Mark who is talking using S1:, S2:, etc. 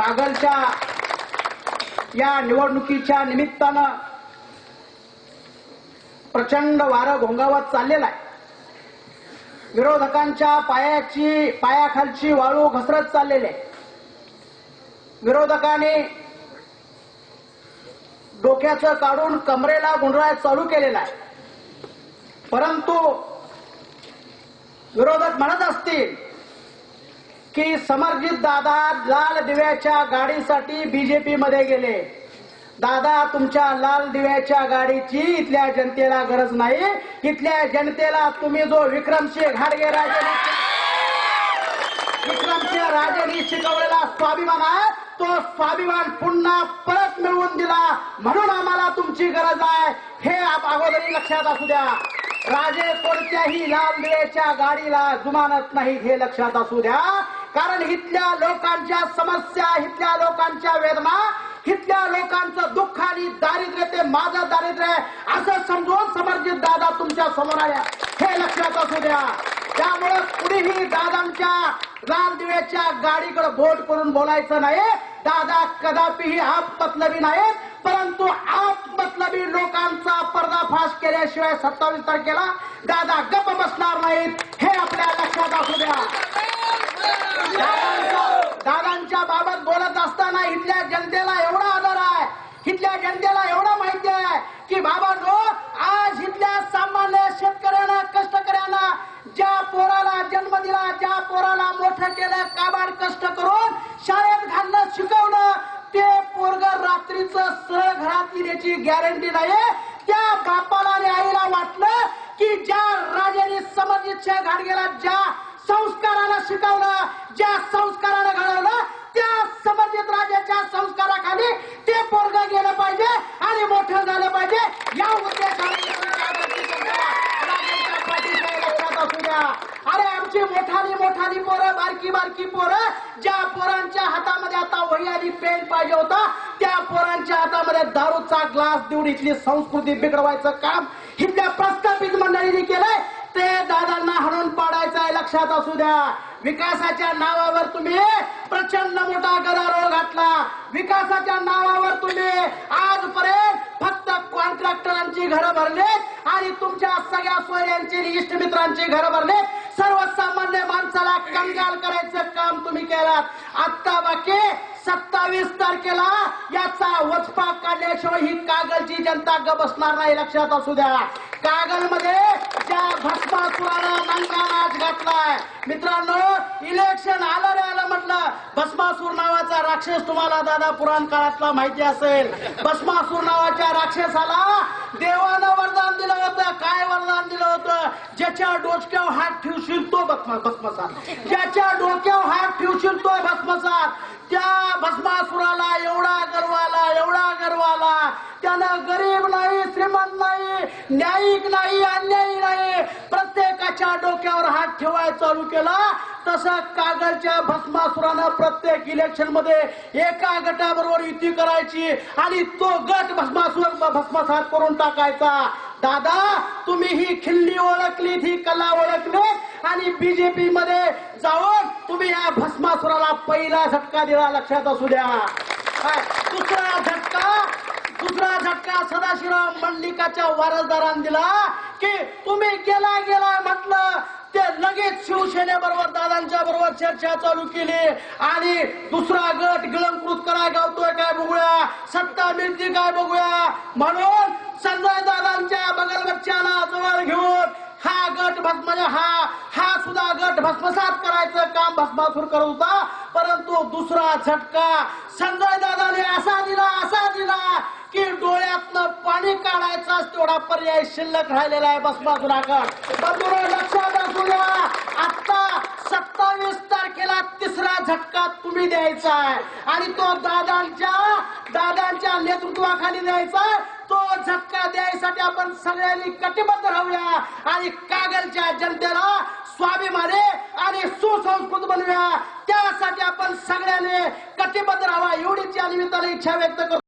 S1: कागलच्या या निवडणुकीच्या निमित्तानं प्रचंड वारं घोंगावत चाललेलं आहे. विरोधकांच्या पायाची पायाखालची वाळू घसरत चाललेली आहे. विरोधकांनी डोक्याचं काढून कमरेला गुंडराय चालू केलेला आहे. परंतु विरोधक म्हणत असतील की समरजित दादा लाल दिव्याच्या गाडीसाठी बीजेपी मध्ये गेले. दादा तुमच्या लाल दिव्याच्या गाडीची इथल्या जनतेला गरज नाही. इथल्या जनतेला तुम्ही जो विक्रमसिंह घाडगे राजे विक्रमसिंह राजेंनी शिकवलेला स्वाभिमान आहे तो स्वाभिमान पुन्हा परत मिळवून दिला. म्हणून आम्हाला तुमची गरज आहे. हे आप अगोदरी लक्षात असू द्या. राजे कोणत्याही लाल दिव्याच्या गाडीला जुमानत नाही हे लक्षात असू द्या. कारण इथल्या लोकांच्या समस्या इथल्या लोकांच्या वेदना इथल्या लोकांचं दुःख आणि दारिद्र्य ते माझं दारिद्र्य आहे. असं समजून समर्जित दादा तुमच्यासमोर आल्या हे लक्षात असू द्या. त्यामुळे कुणीही दादांच्या लाल दिव्याच्या गाडीकडे बोट करून बोलायचं नाही. दादा कदापिही आप मतलबी नाहीत परंतु आप मतलबी लोकांचा पर्दाफाश केल्याशिवाय सत्तावीस तारखेला दादा गप बसणार नाहीत. हे आपल्या लक्षात असू द्या. दादांच्या- दादांच्या बाबत बोलत असताना इथल्या जनतेला एवढा आदर आहे इथल्या जनतेला एवढं माहिती आहे की बाबा जो आज इथल्या सामान्य शेतकऱ्यांना कष्टकऱ्यांना ज्या पोराला जन्म दिला ज्या पोराला मोठं केलं काबाड कष्ट करून शाळेत घालणं शिकवलं ते पोरग रात्रीच सह घरात येण्याची गॅरंटी नाही त्या बापाला आणि आईला वाटलं की ज्या राजाने समजितच्या घाडगेला ज्या संस्काराला शिकवलं ज्या संस्काराला घडवलं त्या संबंधित राजाच्या संस्काराखाली ते पोरग गेलं पाहिजे आणि मोठं झालं पाहिजे. या उद्देशाने अरे आमची मोठाली मोठाली पोरं बारकी बारकी पोरं ज्या पोरांच्या हातामध्ये आता वही आणि पेन पाहिजे होता त्या पोरांच्या हातामध्ये दारूचा ग्लास देऊन इथली संस्कृती बिघडवायचं काम इथल्या प्रस्थापित मंडळीने केलंय. ते दादांना हाणून पाडायचं लक्षात असू द्या. विकासाच्या नावावर तुम्ही प्रचंड मोठा गदारोळ घातला. विकासाच्या नावावर तुम्ही आजपर्यंत फक्त कॉन्ट्रॅक्टरांची घरं भरलेत आणि तुमच्या सगळ्या सोयऱ्यांची इष्टमित्रांची घरं भरलेत. सर्वसामान्य माणसाला कंगाल करायचं काम तुम्ही केलात. आत्ता बाकी सत्तावीस तारखेला याचा वचपा काढल्याशिवाय ही कागलची जनता ग बसणार नाही लक्षात असू द्या. कागलमध्ये ज्या भस्मासुराला नंगाला नाच मित्रांनो इलेक्शन आलं रे आलं म्हटलं. भस्मासूर नावाचा राक्षस तुम्हाला दादा पुराण काळातला माहिती असेल. भस्मासूर नावाच्या राक्षसाला देवानं वरदान दिलं होतं. काय वरदान दिलं होतं? ज्याच्या डोक्यावर हात ठेवशील तो भस्म भस्मसात ज्याच्या डोक्यावर हात ठेवशील तो भस्मसात त्या भस्मासुराला एवढा गर्वाला एवढा गर्वाला त्यानं गरीब नाही श्रीमंत नाही न्यायिक नाही अन्यायी नाही. प्रत्येकाच्या डोक्यावर हात ठेवायला चालू केला. तसं कागलच्या भस्मासुरानं प्रत्येक इलेक्शनमध्ये एका गटाबरोबर युती करायची आणि तो गट भस्मासुर भस्मसात करून टाकायचा. दादा तुम्ही ही खिल्ली ओळखली ही कला ओळखली आणि बीजेपी मध्ये जाऊन तुम्ही या भस्मासुराला पहिला झटका दिला लक्षात असू द्या. दुसरा झटका दुसरा झटका सदाशिवराव मंडलिकाच्या वारसदारांनी दिला. की तुम्ही गेला गेला म्हटलं ते लगेच शिवसेनेबरोबर दादांच्या बरोबर चर्चा चालू केली. आणि दुसरा गट गिळंकृत कराय गावतोय काय बघूया. सत्ता मिळते काय बघूया. म्हणून संजय दादांच्या बगलगच्च्याला जवळ घेऊन हा गट भस्म हा हा सुद्धा गट भस्मसात करायचं काम भस्मासूर करत होता. परंतु दुसरा झटका संजय दादाने असा दिला असा दिला. की डोळ्यातन पाणी काढायचाच तेवढा पर्याय शिल्लक राहिलेला आहे भस्मासुराकड बंधुरो लक्षात असू द्या आता सत्तावीस तारखेला तिसरा झटका तुम्ही द्यायचा आहे. आणि तो दादांच्या दादांच्या नेतृत्वाखाली द्यायचा तो झटका द्यायसाठी आपण सगळ्यांनी कटिबद्ध राहूया आणि कागलच्या जनतेला स्वाभिमाने आणि सुसंस्कृत बनवूया. त्यासाठी आपण सगळ्यांनी कटिबद्ध राहावा एवढीच या निमित्ताने इच्छा व्यक्त करतो